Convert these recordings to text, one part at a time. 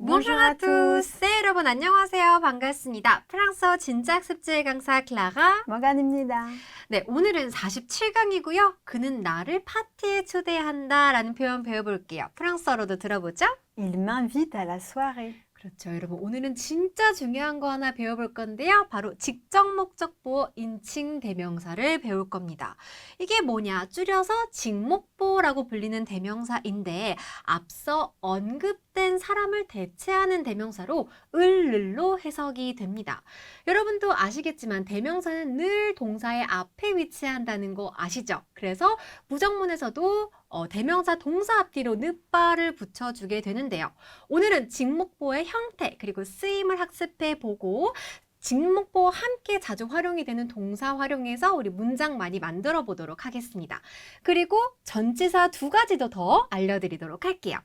Bonjour à tous. 네, 여러분 안녕하세요. 반갑습니다. 프랑스어 진짜 학습제 강사 클라가. morgan입니다. 네, 오늘은 47강이고요. 그는 나를 파티에 초대한다라는 표현 배워볼게요. 프랑스어로도 들어보죠. Il m'invite à la soirée. 그렇죠. 여러분, 오늘은 진짜 중요한 거 하나 배워볼 건데요. 바로 직접 목적보 인칭 대명사를 배울 겁니다. 이게 뭐냐? 줄여서 직목보라고 불리는 대명사인데 앞서 언급된 사람을 대체하는 대명사로 을 를로 해석이 됩니다. 여러분도 아시겠지만 대명사는 늘 동사의 앞에 위치한다는 거 아시죠? 그래서 부정문에서도 어, 대명사 동사 앞뒤로 늦바를 붙여주게 되는데요. 오늘은 직목보의 형태 그리고 쓰임을 학습해 보고 직목보와 함께 자주 활용이 되는 동사 활용해서 우리 문장 많이 만들어 보도록 하겠습니다. 그리고 전치사 두 가지도 더 알려드리도록 할게요.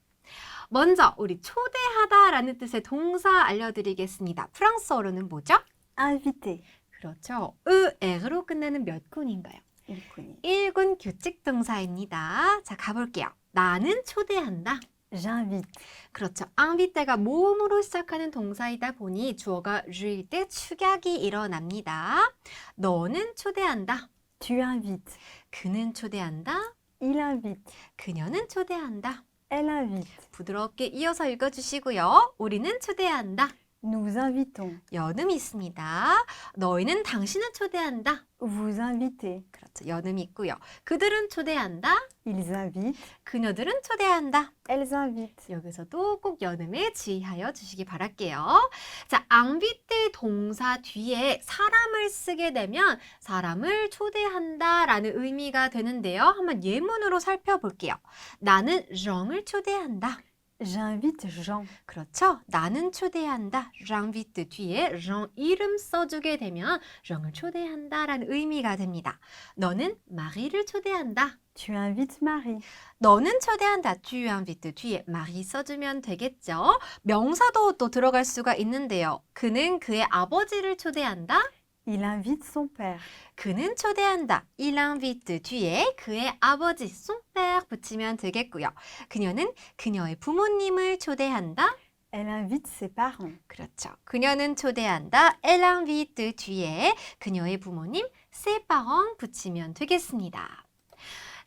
먼저 우리 초대하다라는 뜻의 동사 알려드리겠습니다. 프랑스어로는 뭐죠? Invité. 그렇죠. 으 에로 끝나는 몇 군인가요? 일꾼이. 1군 규칙 동사입니다. 자, 가볼게요. 나는 초대한다. J'invite. 그렇죠. invite가 모음으로 시작하는 동사이다 보니 주어가 주일 때 축약이 일어납니다. 너는 초대한다. Tu invites. 그는 초대한다. Il invite. 그녀는 초대한다. Elle invite. 부드럽게 이어서 읽어주시고요. 우리는 초대한다. Nous invitons. 연음이 있습니다. 너희는 당신을 초대한다. Vous invitez. 그렇죠. 연음이 있고요. 그들은 초대한다. Ils invitent. 그녀들은 초대한다. Elles invitent. 여기서도 꼭 연음에 주의하여 주시기 바랄게요. 자, 앙비트 동사 뒤에 사람을 쓰게 되면 사람을 초대한다라는 의미가 되는데요. 한번 예문으로 살펴볼게요. 나는 정을 초대한다. J'invite Jean. 그렇죠? 나는 초대한다. j'invite 뒤에 정 이름 써주게 되면 정을 초대한다라는 의미가 됩니다. 너는 마리를 초대한다. Tu invites Marie. 너는 초대한다. tu invites 뒤에 마리 써주면 되겠죠? 명사도 또 들어갈 수가 있는데요. 그는 그의 아버지를 초대한다. Il invite son père. 그는 초대한다. il invite 뒤에 그의 아버지 son père 붙이면 되겠고요. 그녀는 그녀의 부모님을 초대한다. Elle invite ses parents. 그렇죠. 그녀는 초대한다. elle invite 뒤에 그녀의 부모님 ses parents 붙이면 되겠습니다.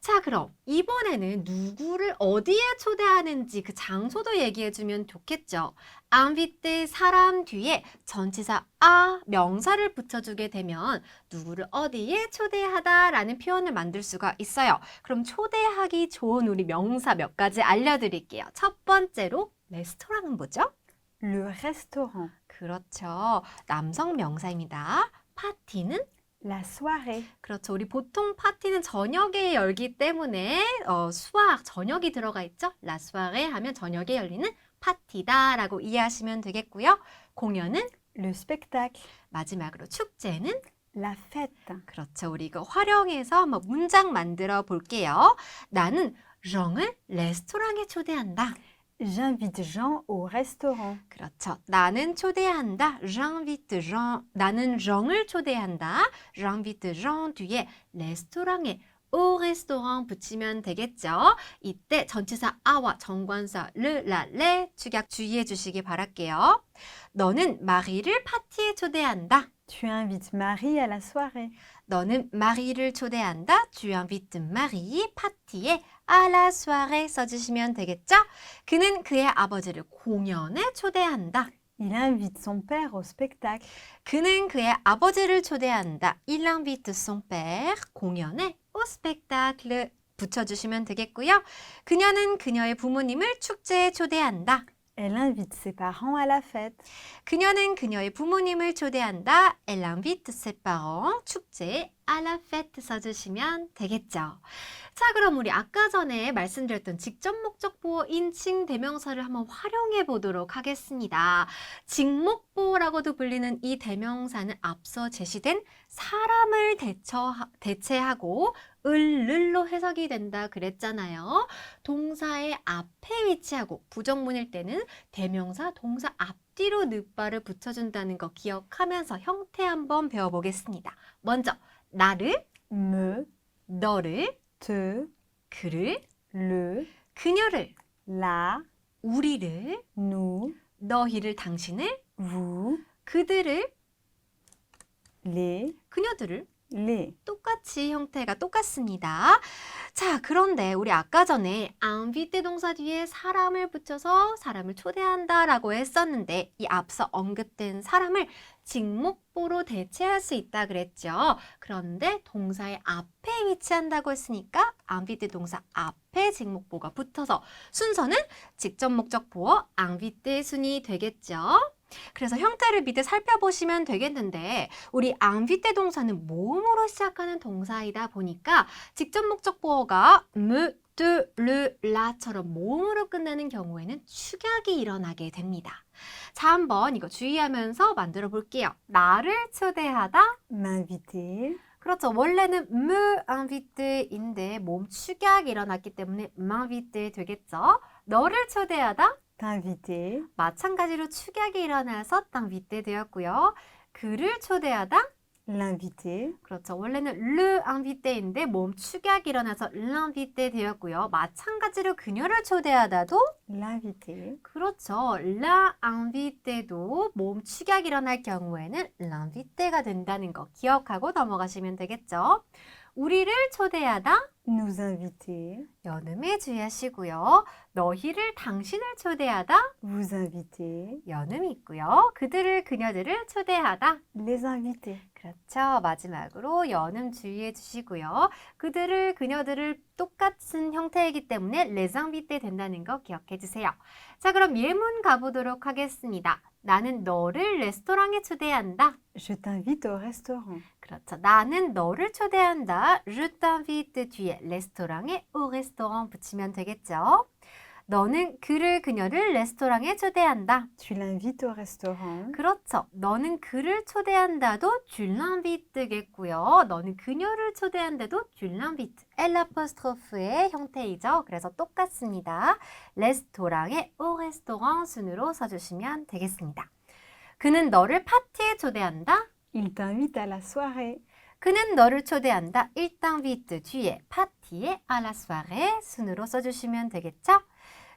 자, 그럼 이번에는 누구를 어디에 초대하는지 그 장소도 얘기해주면 좋겠죠. invite 사람 뒤에 전치사 아 명사를 붙여주게 되면 누구를 어디에 초대하다라는 표현을 만들 수가 있어요. 그럼 초대하기 좋은 우리 명사 몇 가지 알려드릴게요. 첫 번째로 레스토랑은 뭐죠? Le restaurant. 그렇죠. 남성 명사입니다. 파티는 La soirée. 그렇죠. 우리 보통 파티는 저녁에 열기 때문에 어, 수학 저녁이 들어가 있죠. La soirée 하면 저녁에 열리는 파티다라고 이해하시면 되겠고요. 공연은 Le spectacle. 마지막으로 축제는 La fête. 그렇죠. 우리 이거 활용해서 한번 문장 만들어 볼게요. 나는 정을 레스토랑에 초대한다. J'invite Jean au restaurant. 그렇죠. 나는 초대한다. j'invite Jean. 나는 정을 초대한다. j'invite Jean 뒤에 레스토랑에 au restaurant 붙이면 되겠죠. 이때 전치사 아와 정관사 르, 라, 레 축약 주의해 주시기 바랄게요. 너는 마리를 파티에 초대한다. Tu invites Marie à la soirée. 너는 마리를 초대한다. Tu invites Marie 파티에 à la soirée 써주시면 되겠죠? 그는 그의 아버지를 공연에 초대한다. Il invite son père au spectacle. 그는 그의 아버지를 초대한다. Il invite son père 공연에 au spectacle 붙여주시면 되겠고요. 그녀는 그녀의 부모님을 축제에 초대한다. Elle invite ses parents à la fête. 그녀는 그녀의 부모님을 초대한다. Elle invite ses parents 축제에 fête 써주시면 되겠죠. 자, 그럼 우리 아까 전에 말씀드렸던 직접 목적 보호 인칭 대명사를 한번 활용해 보도록 하겠습니다. 직목 보호라고도 불리는 이 대명사는 앞서 제시된 사람을 대처, 대체하고 을를로 해석이 된다 그랬잖아요. 동사의 앞에 위치하고 부정문일 때는 대명사 동사 앞뒤로 늦바를 붙여준다는 거 기억하면서 형태 한번 배워보겠습니다. 먼저 나를, Me, 너를, te, 그를, le, 그녀를, la, 우리를, nous, 너희를 당신을 vous, 그들을 les, 그녀들을 les. 똑같이 형태가 똑같습니다. 자, 그런데 우리 아까 전에 invité 동사 뒤에 사람을 붙여서 사람을 초대한다라고 했었는데 이 앞서 언급된 사람을 직목보로 대체할 수 있다 그랬죠. 그런데 동사의 앞에 위치한다고 했으니까 invité 동사 앞에 직목보가 붙어서 순서는 직접 목적 보어 invité 순이 되겠죠. 그래서 형태를 밑에 살펴보시면 되겠는데 우리 앙비때 동사는 모음으로 시작하는 동사이다 보니까 직접 목적 보어가 무, 뚜, 르, 라처럼 모음으로 끝나는 경우에는 축약이 일어나게 됩니다. 자, 한번 이거 주의하면서 만들어 볼게요. 나를 초대하다. M'inviter, 그렇죠. 원래는 me invite인데 몸 축약이 일어났기 때문에 m'inviter 되겠죠. 너를 초대하다. t'inviter, 마찬가지로 축약이 일어나서 땅빗대 되었고요. 그를 초대하다. L'inviter, 그렇죠. 원래는 르 앙빗대인데 몸 축약이 일어나서 랑빗대 되었고요. 마찬가지로 그녀를 초대하다도 l'inviter, 그렇죠. 라 앙빗대도 몸 축약이 일어날 경우에는 랑빗대가 된다는 거 기억하고 넘어가시면 되겠죠. 우리를 초대하다 nous inviter, 연음에 주의하시고요. 너희를 당신을 초대하다 vous inviter, 연음이 있고요. 그들을 그녀들을 초대하다. les inviter. 그렇죠. 마지막으로 연음 주의해 주시고요. 그들을 그녀들을 똑같은 형태이기 때문에 레상비 때 된다는 거 기억해 주세요. 자, 그럼 예문 가보도록 하겠습니다. 나는 너를 레스토랑에 초대한다. Je t'invite au restaurant. 그렇죠. 나는 너를 초대한다. Je t'invite 뒤에 레스토랑에 au restaurant 붙이면 되겠죠. 너는 그를 그녀를 레스토랑에 초대한다. Tu l'invites au restaurant. 그렇죠. 너는 그를 초대한다도 tu l'invite겠고요. 너는 그녀를 초대한다도 tu l'invites. L 아포스트로프의 형태이죠. 그래서 똑같습니다. 레스토랑에 au restaurant 순으로 써주시면 되겠습니다. 그는 너를 파티에 초대한다. Il t'invite à la soirée. 그는 너를 초대한다. Il t'invite 뒤에 파티에 à la soirée 순으로 써주시면 되겠죠?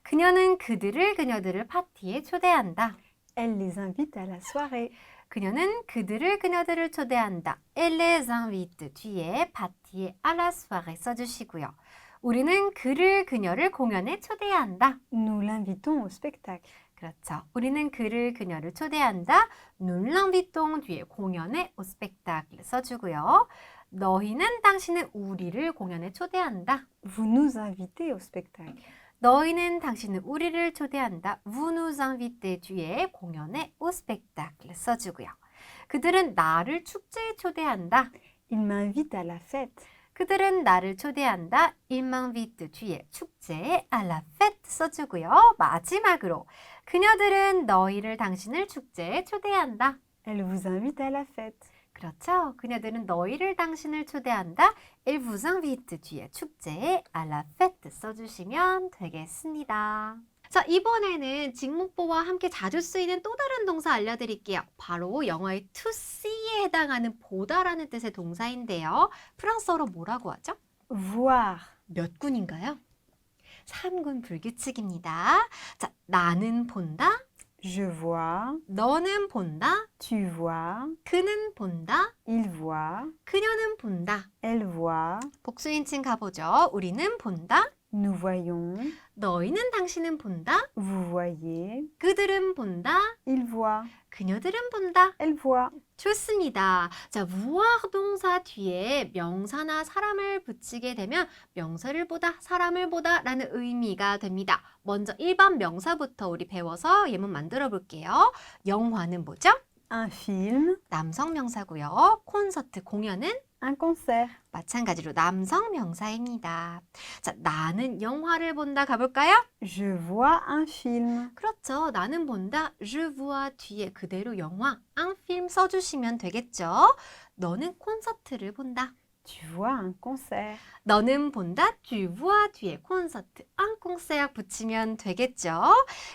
그녀는 그들을 그녀들을 파티에 초대한다. Elle les invite à la soirée. 그녀는 그들을 그녀들을 초대한다. Elle les invite 뒤에 파티에 à la soirée 써주시고요. 우리는 그를 그녀를 공연에 초대한다. Nous l'invitons au spectacle. 그렇죠. 우리는 그를 그녀를 초대한다. Nous l'invitons 뒤에 공연에 au spectacle 써주고요. 너희는 당신은 우리를 공연에 초대한다. Vous nous invitez au spectacle. 너희는 당신은 우리를 초대한다. Nous invitez 뒤에 공연에 au spectacle 써주고요. 그들은 나를 축제에 초대한다. Il m'invite à la fête. 그들은 나를 초대한다. M'invite 뒤에 축제에 à la fête 써주고요. 마지막으로 그녀들은 너희를 당신을 축제에 초대한다. Elle vous invite à la fête. 그렇죠. 그녀들은 너희를 당신을 초대한다. Elle vous invite 뒤에 축제에 à la fête 써주시면 되겠습니다. 자, 이번에는 직목보와 함께 자주 쓰이는 또 다른 동사 알려드릴게요. 바로 영어의 to see에 해당하는 보다라는 뜻의 동사인데요. 프랑스어로 뭐라고 하죠? Voir. 몇 군인가요? 3군 불규칙입니다. 자, 나는 본다, Je vois. 너는 본다, Tu vois. 그는 본다, Il voit. 그녀는 본다. Elle voit. 복수인칭 가보죠. 우리는 본다. Nous voyons. 너희는 당신은 본다. Vous voyez. 그들은 본다. Il voit. 그녀들은 본다. Elle voit. 좋습니다. 자, voir 동사 뒤에 명사나 사람을 붙이게 되면 명사를 보다, 사람을 보다 라는 의미가 됩니다. 먼저 일반 명사부터 우리 배워서 예문 만들어 볼게요. 영화는 뭐죠? Un film. 남성 명사고요. 콘서트, 공연은 Un concert. 마찬가지로 남성 명사입니다. 자, 나는 영화를 본다 가볼까요? Je vois un film. 그렇죠. 나는 본다. Je vois 뒤에 그대로 영화, un film 써주시면 되겠죠. 너는 콘서트를 본다. Tu vois un concert. 너는 본다. Tu vois 뒤에 콘서트, un concert 붙이면 되겠죠.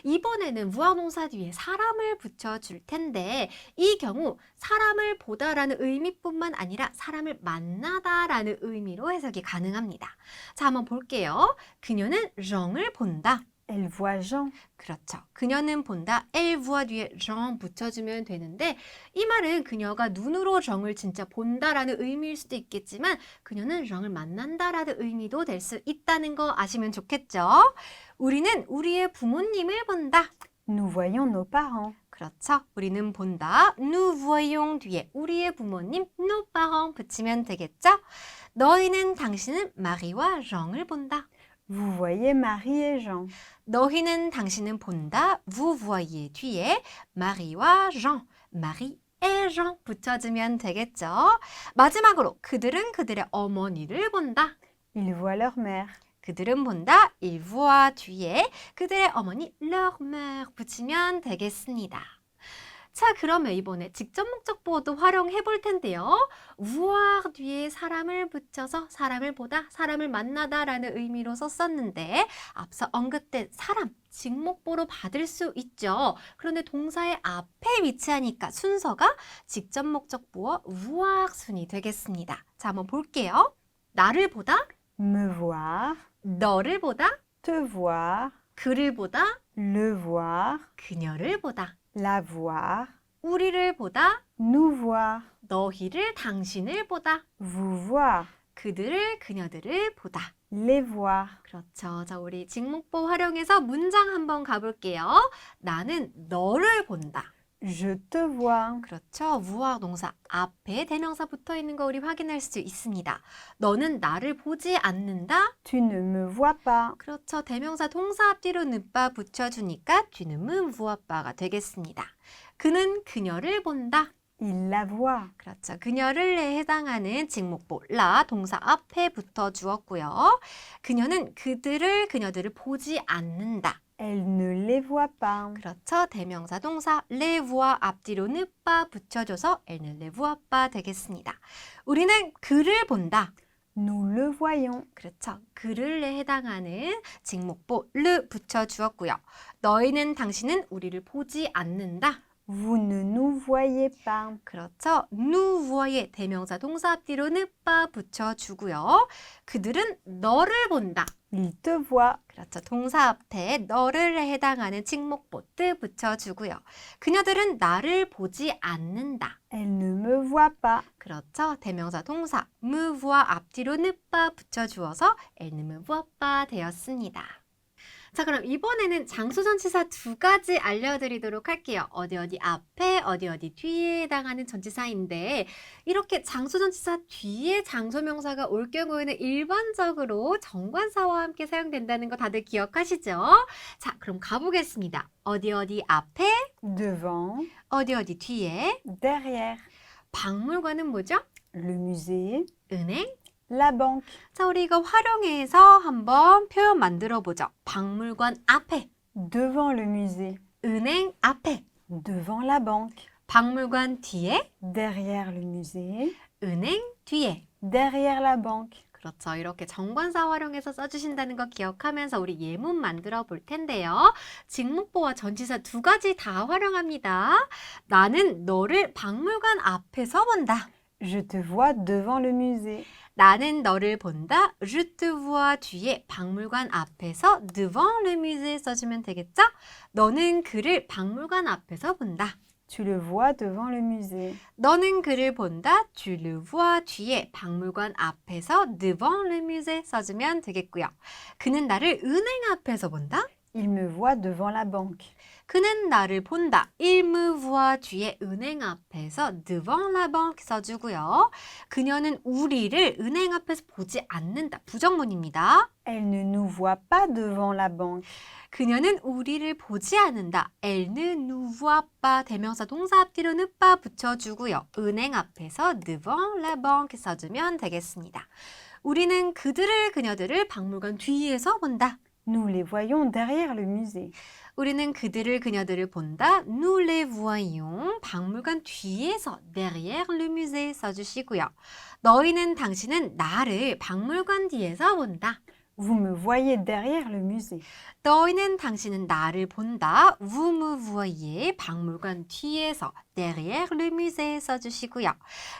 이번에는 voir 동사 뒤에 사람을 붙여 줄 텐데 이 경우 사람을 보다라는 의미뿐만 아니라 사람을 만나다라는 의미로 해석이 가능합니다. 자, 한번 볼게요. 그녀는 렁을 본다. Elle voit Jean. 그렇죠. 그녀는 본다. Elle voit 뒤에 Jean 붙여주면 되는데 이 말은 그녀가 눈으로 정을 진짜 본다라는 의미일 수도 있겠지만 그녀는 정을 만난다라는 의미도 될 수 있다는 거 아시면 좋겠죠. 우리는 우리의 부모님을 본다. Nous voyons nos parents. 그렇죠. 우리는 본다. Nous voyons 뒤에 우리의 부모님 nos parents 붙이면 되겠죠. 너희는 당신은 마리와 정을 본다. Vous voyez Marie et Jean. 너희는 당신은 본다. Vous voyez 뒤에 마리와 Jean, 마리 et Jean 붙여주면 되겠죠. 마지막으로 그들은 그들의 어머니를 본다. Ils voient leur mère. 그들은 본다. Ils voient 뒤에 그들의 어머니 leur mère 붙이면 되겠습니다. 자, 그러면 이번에 직접 목적 보호도 활용해 볼 텐데요. voir 뒤에 사람을 붙여서 사람을 보다, 사람을 만나다 라는 의미로 썼었는데 앞서 언급된 사람, 직목보로 받을 수 있죠. 그런데 동사의 앞에 위치하니까 순서가 직접 목적 보어 voir 순이 되겠습니다. 자, 한번 볼게요. 나를 보다, Me voir. 너를 보다, Te voir. 그를 보다, Le voir. 그녀를 보다, La voir. 우리를 보다, Nous voir. 너희를 당신을 보다, Vous voir. 그들을 그녀들을 보다. Les voir. 그렇죠. 자, 우리 직목보 활용해서 문장 한번 가볼게요. 나는 너를 본다. Je te vois. 그렇죠. 무화 동사 앞에 대명사 붙어 있는 거 우리 확인할 수 있습니다. 너는 나를 보지 않는다. Tu ne me vois pas. 그렇죠. 대명사 동사 앞뒤로 늦바 붙여 주니까 뒤는 무화바가 되겠습니다. 그는 그녀를 본다. Il la voit. 그렇죠. 그녀를에 해당하는 직목보 라 동사 앞에 붙어 주었고요. 그녀는 그들을 그녀들을 보지 않는다. Elle ne les voit pas. 그렇죠. 대명사 동사 레부와 앞뒤로 늦바 붙여줘서 엘는 레부아빠 되겠습니다. 우리는 그를 본다. Nous le voyons. 그렇죠. 그를에 해당하는 직목보 르 붙여주었고요. 너희는 당신은 우리를 보지 않는다. Vous ne nous voyez pas. 그렇죠. 누워의 대명사 동사 앞뒤로 늦바 붙여주고요. 그들은 너를 본다. Il te voit. 그렇죠. 동사 앞에 너를 해당하는 직목보 뜨 붙여주고요. 그녀들은 나를 보지 않는다. Elle ne me voit pas. 그렇죠. 대명사 동사 무와 앞뒤로 늦바 붙여주어서 엘느무부아빠 되었습니다. 자, 그럼 이번에는 장소전치사 두 가지 알려드리도록 할게요. 어디 어디 앞에, 어디 어디 뒤에 해당하는 전치사인데 이렇게 장소전치사 뒤에 장소명사가 올 경우에는 일반적으로 정관사와 함께 사용된다는 거 다들 기억하시죠? 자, 그럼 가보겠습니다. 어디 어디 앞에, Devant. 어디 어디 뒤에. Derrière. 박물관은 뭐죠? Le musée. 은행, La banque. 자, 우리 이거 활용해서 한번 표현 만들어 보죠. 박물관 앞에, Devant le musée. 은행 앞에, Devant la banque. 박물관 뒤에, Derrière le musée. 은행 뒤에. Derrière la banque. 그렇죠. 이렇게 정관사 활용해서 써주신다는 거 기억하면서 우리 예문 만들어 볼 텐데요. 직목보와 전치사 두 가지 다 활용합니다. 나는 너를 박물관 앞에서 본다. Je te vois devant le musée. 나는 너를 본다. Je te vois 뒤에 박물관 앞에서 devant le musée 써주면 되겠죠? 너는 그를 박물관 앞에서 본다. Tu le vois devant le musée. 너는 그를 본다. Tu le vois 뒤에 박물관 앞에서 devant le musée 써주면 되겠고요. 그는 나를 은행 앞에서 본다. Il me voit devant la banque. 그는 나를 본다. Il me voit 뒤에 은행 앞에서 devant la banque 써주고요. 그녀는 우리를 은행 앞에서 보지 않는다. 부정문입니다. Elle ne nous voit pas devant la banque. 그녀는 우리를 보지 않는다. Elle ne nous voit pas 대명사 동사 앞뒤로 늦바 붙여주고요. 은행 앞에서 devant la banque 써주면 되겠습니다. 우리는 그들을 그녀들을 박물관 뒤에서 본다. Nous les voyons derrière le musée. 우리는 그들을 그녀들을 본다. Nous les voyons. 박물관 뒤에서 derrière le musée 써주시고요. 너희는 당신은 나를 박물관 뒤에서 본다. Vous me voyez derrière le musée. 너희는 당신은 나를 본다. Vous me voyez. 박물관 뒤에서 derrière le musée 써주시고요.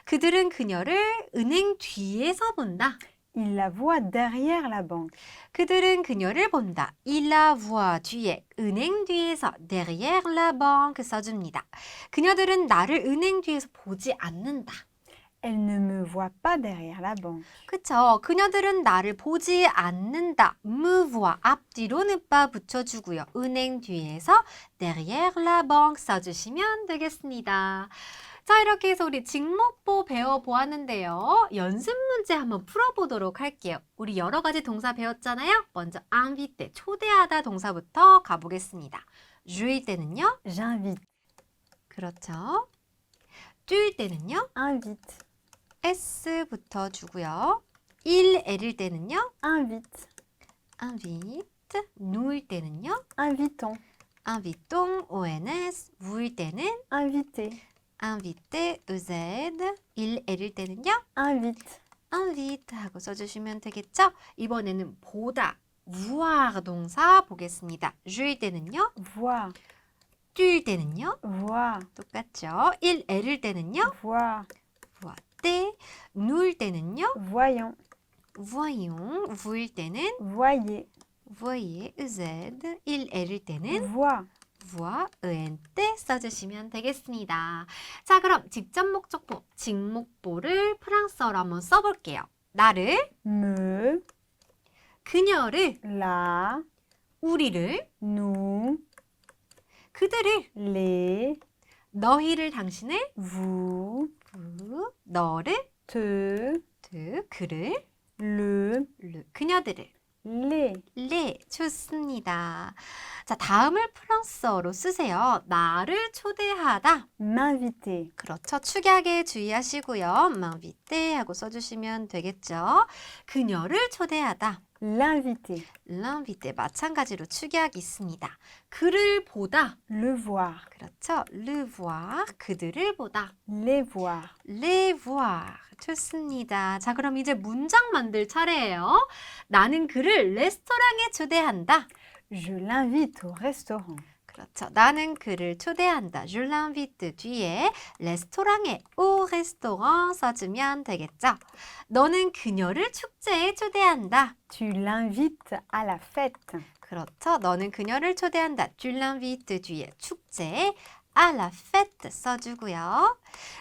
그들은 그녀를 은행 뒤에서 본다. Il la voit derrière la banque. 그들은 그녀를 본다. Il la voit 뒤에 은행 뒤에서 derrière la banque 써줍니다. 그녀들은 나를 은행 뒤에서 보지 않는다. Elle ne me voit pas derrière la banque. 그쵸? 그녀들은 나를 보지 않는다. me voit 앞뒤로 는바 붙여주고요. 은행 뒤에서 derrière la banque 써주시면 되겠습니다. 자, 이렇게 해서 우리 직목보 배워보았는데요. 연습 문제 한번 풀어보도록 할게요. 우리 여러 가지 동사 배웠잖아요. 먼저 invite, 초대하다 동사부터 가보겠습니다. 주일 때는요. J'invite. 그렇죠. 뛸 때는요. Invite. S부터 주고요. 일 애릴 때는요. Invite. invite. 누울 때는요. Invitons. invitons, ons. 우일 때는 Inviter. Inviter, ez. 일 애릴 때는요. Invite. invite 하고 써주시면 되겠죠? 이번에는 보다, voir 동사 보겠습니다. 주일 때는요. Voir. 뛸 때는요. Voir. 똑같죠? 일 애릴 때는요. Voir. voir 때. 누울 때는요. Voyons. voyons. 우일 때는 Voyez. voyez, z. 일 애릴 때는 Vois. voir, en 때 써주시면 되겠습니다. 자, 그럼 직접 목적보, 직목보를 프랑스어로 한번 써볼게요. 나를, Me. 그녀를, La. 우리를, Nous. 그들을, Les. 너희를, 당신을, Vous. 부, 너를, Te. 드, 그를, Le. 르, 그녀들을. Les. 네, 좋습니다. 자, 다음을 프랑스어로 쓰세요. 나를 초대하다. M'inviter. 그렇죠. 축약에 주의하시고요. m'inviter 하고 써주시면 되겠죠. 그녀를 초대하다. L'inviter. l'inviter 마찬가지로 축약이 있습니다. 그를 보다. Le voir. 그렇죠. le voir 그들을 보다. Les voir. les voir 좋습니다. 자, 그럼 이제 문장 만들 차례예요. 나는 그를 레스토랑에 초대한다. Je l'invite au restaurant. 그렇죠. 나는 그를 초대한다. Je l'invite 뒤에 레스토랑에 au restaurant 써주면 되겠죠. 너는 그녀를 축제에 초대한다. Tu l'invites à la fête. 그렇죠. 너는 그녀를 초대한다. Tu l'invites 뒤에 축제에 à la fête 써주고요.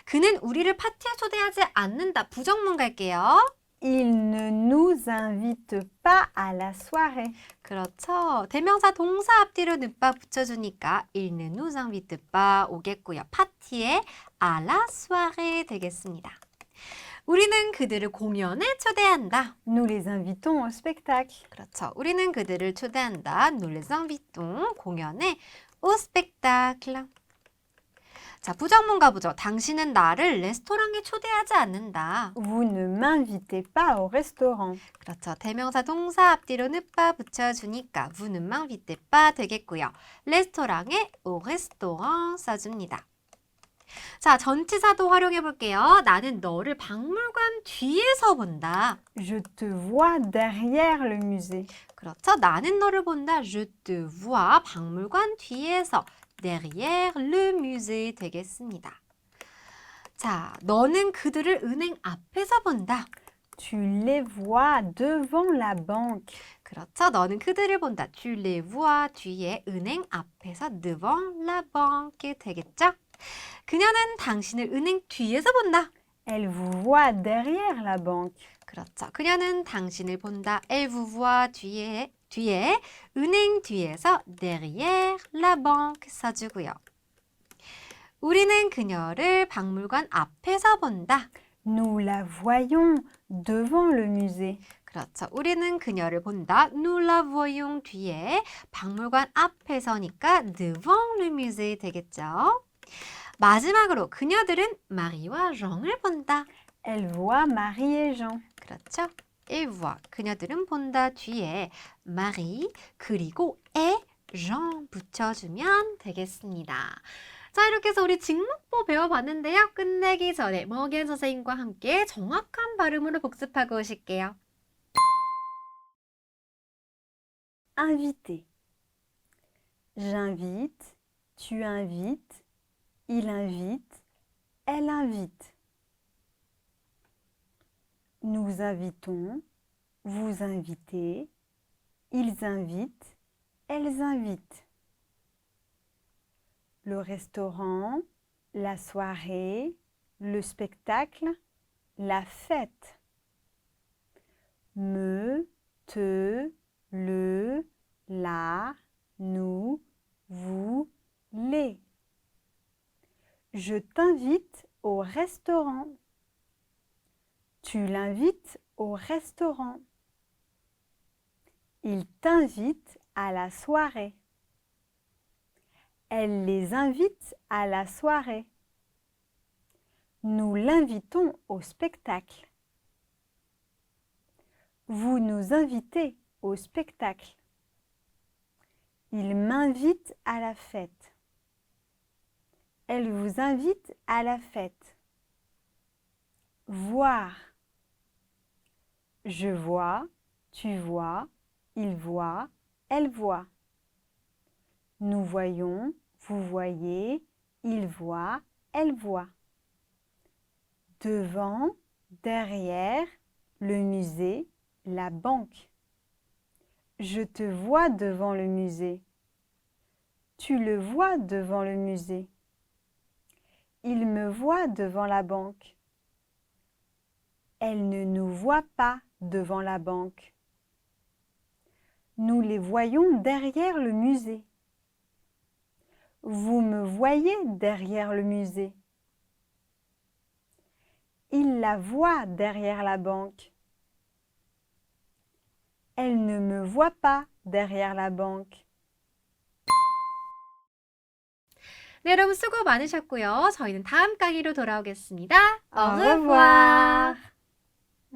그는 우리를 파티에 초대하지 않는다. 부정문 갈게요. Il ne nous invite pas à la soirée. 그렇죠. 대명사 동사 앞뒤로 늦바 붙여주니까 il ne nous invite pas 오겠고요. 파티에 à la soirée 되겠습니다. 우리는 그들을 공연에 초대한다. Nous les invitons au spectacle. 그렇죠. 우리는 그들을 초대한다. Nous les invitons 공연에 au spectacle. 자, 부정문 가보죠. 당신은 나를 레스토랑에 초대하지 않는다. Vous ne m'invitez pas au restaurant. 그렇죠. 대명사 동사 앞뒤로 늦바 붙여주니까 vous ne m'invitez pas 되겠고요. 레스토랑에 au restaurant 써줍니다. 자, 전치사도 활용해 볼게요. 나는 너를 박물관 뒤에서 본다. Je te vois derrière le musée. 그렇죠. 나는 너를 본다. Je te vois 박물관 뒤에서 derrière le musée 되겠습니다. 자, 너는 그들을 은행 앞에서 본다. Tu les vois devant la banque. 그렇죠. 너는 그들을 본다. Tu les vois 뒤에 은행 앞에서 devant la banque 되겠죠? 그녀는 당신을 은행 뒤에서 본다. Elle vous voit derrière la banque. 그렇죠. 그녀는 당신을 본다. Elle vous voit 뒤에 뒤에 은행 뒤에서 derrière la banque 써주고요. 우리는 그녀를 박물관 앞에서 본다. Nous la voyons devant le musée. 그렇죠. 우리는 그녀를 본다. Nous la voyons 뒤에 박물관 앞에서니까 devant le musée 되겠죠. 마지막으로 그녀들은 마리와 정을 본다. Elle voit Marie et Jean. 그렇죠. Voit 그녀들은 본다 뒤에 마리 그리고 에 Jean 붙여주면 되겠습니다. 자 이렇게 해서 우리 직목보 배워봤는데요. 끝내기 전에 머겐 선생님과 함께 정확한 발음으로 복습하고 오실게요. Inviter. J'invite, tu invites, il invite, elle invite. Nous invitons, vous invitez, ils invitent, elles invitent. Le restaurant, la soirée, le spectacle, la fête. Me, te, le, la, nous, vous, les. Je t'invite au restaurant. Tu l'invites au restaurant. Il t'invite à la soirée. Elle les invite à la soirée. Nous l'invitons au spectacle. Vous nous invitez au spectacle. Il m'invite à la fête. Elle vous invite à la fête. Voir. Je vois, tu vois, il voit, elle voit. Nous voyons, vous voyez, il voit, elle voit. Devant, derrière, le musée, la banque. Je te vois devant le musée. Tu le vois devant le musée. Il me voit devant la banque. Elle ne nous voit pas devant la banque. Nous les voyons derrière le musée. Vous me voyez derrière le musée. Il la voit derrière la banque. Elle ne me voit pas derrière la banque. 네, 여러분 수고 많으셨고요. 저희는 다음 강의로 돌아오겠습니다. Au revoir.